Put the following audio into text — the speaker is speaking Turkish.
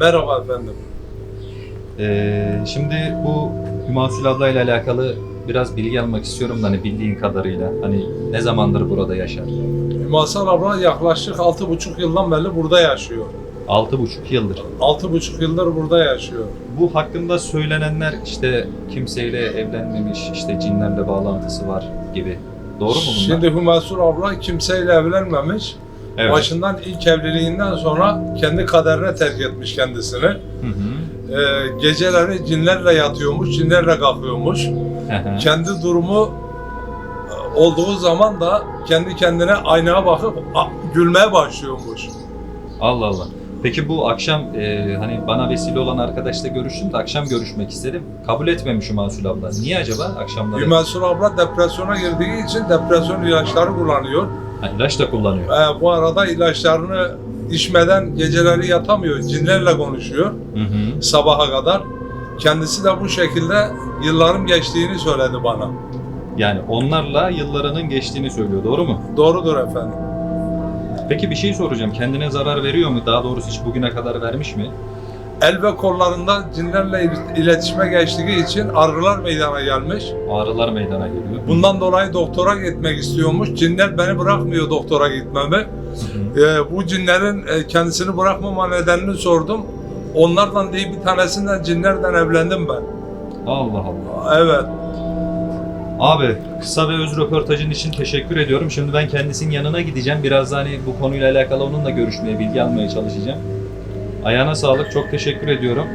Merhaba efendim. Ee, şimdi bu Hümasül abla ile alakalı biraz bilgi almak istiyorum da hani bildiğin kadarıyla. Hani ne zamandır burada yaşar? Masal abla yaklaşık 6,5 yıldan beri burada yaşıyor. 6,5 yıldır. 6,5 yıldır burada yaşıyor. Bu hakkında söylenenler işte kimseyle evlenmemiş, işte cinlerle bağlantısı var gibi. Doğru mu bunlar? Şimdi Hümasur abla kimseyle evlenmemiş. Evet. Başından ilk evliliğinden sonra kendi kaderine terk etmiş kendisini. Hı hı. Ee, geceleri cinlerle yatıyormuş, cinlerle kalkıyormuş. Hı hı. Kendi durumu e, olduğu zaman da kendi kendine aynaya bakıp gülmeye başlıyormuş. Allah Allah. Peki bu akşam e, hani bana vesile olan arkadaşla görüştüm de akşam görüşmek istedim. Kabul etmemiş Hümasül abla. Niye acaba akşamları? Hümasur abla depresyona girdiği için depresyon ilaçları kullanıyor. Ha, ilaç da kullanıyor. Ee, bu arada ilaçlarını içmeden geceleri yatamıyor. Cinlerle konuşuyor Hı hı. sabaha kadar. Kendisi de bu şekilde yılların geçtiğini söyledi bana. Yani onlarla yıllarının geçtiğini söylüyor. Doğru mu? Doğrudur efendim. Peki bir şey soracağım. Kendine zarar veriyor mu? Daha doğrusu hiç bugüne kadar vermiş mi? El ve kollarında cinlerle il- iletişime geçtiği için arılar meydana gelmiş. Ağrılar meydana geliyor. Bundan dolayı doktora gitmek istiyormuş. Cinler beni bırakmıyor doktora gitmemi. Ee, bu cinlerin e, kendisini bırakmama nedenini sordum. Onlardan değil bir tanesinden cinlerden evlendim ben. Allah Allah. Evet. Abi kısa ve öz röportajın için teşekkür ediyorum. Şimdi ben kendisinin yanına gideceğim. Biraz da hani bu konuyla alakalı onunla görüşmeye, bilgi almaya çalışacağım. Ayağına sağlık. Çok teşekkür ediyorum.